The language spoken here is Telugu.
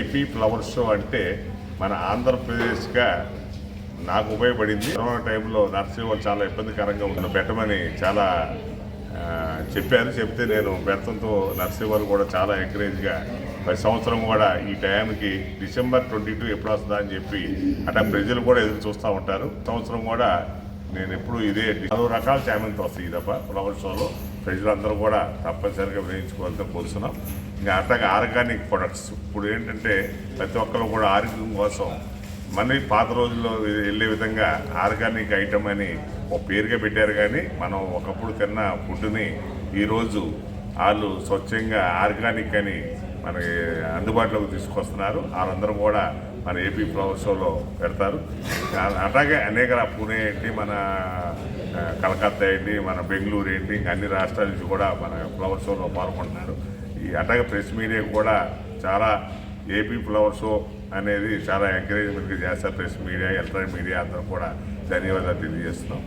ఏపీ ఫ్లవర్ షో అంటే మన ఆంధ్రప్రదేశ్గా నాకు ఉపయోగపడింది. కరోనా టైంలో నర్సింగ్ చాలా ఇబ్బందికరంగా ఉన్న పెట్టమని చాలా చెప్పారు. చెప్తే నేను పెడతంతో నర్సింగ్ కూడా చాలా ఎంకరేజ్గా ప్రతి సంవత్సరం కూడా ఈ టైంకి డిసెంబర్ ట్వంటీ టూ ఎప్పుడు వస్తుందా అని చెప్పి అట్లా ప్రజలు కూడా ఎదురు చూస్తూ ఉంటారు. సంవత్సరం కూడా నేను ఎప్పుడు ఇదే నాలుగు రకాల చామంతి వస్తాయి తప్ప ఫ్లవర్ షోలో ప్రజలందరూ కూడా తప్పనిసరిగా వేయించుకోవాలంటే కోరుతున్నాం. ఇంకా అట్లాగే ఆర్గానిక్ ప్రొడక్ట్స్ ఇప్పుడు ఏంటంటే ప్రతి ఒక్కరు కూడా ఆరోగ్యం కోసం మళ్ళీ పాత రోజుల్లో వెళ్ళే విధంగా ఆర్గానిక్ ఐటమ్ అని ఒక పేరుగా పెట్టారు కానీ మనం ఒకప్పుడు తిన్న ఫుడ్ని ఈరోజు వాళ్ళు స్వచ్ఛంగా ఆర్గానిక్ అని మనకి అందుబాటులోకి తీసుకొస్తున్నారు. వాళ్ళందరూ కూడా మన ఏపీ ఫ్లవర్ షోలో పెడతారు. అట్లాగే అనేక పూణే ఏంటి మన కలకత్తా ఏంటి మన బెంగళూరు ఏంటి అన్ని రాష్ట్రాల నుంచి కూడా మన ఫ్లవర్ షోలో పాల్గొంటున్నారు. ఈ అట్లాగే ప్రెస్ మీడియా కూడా చాలా ఏపీ ఫ్లవర్ షో అనేది చాలా ఎంకరేజ్మెంట్గా చేస్తారు ప్రెస్ మీడియా ఎలక్ట్రానిక్ మీడియా అందరూ కూడా ధన్యవాదాలు తెలియజేస్తున్నాం.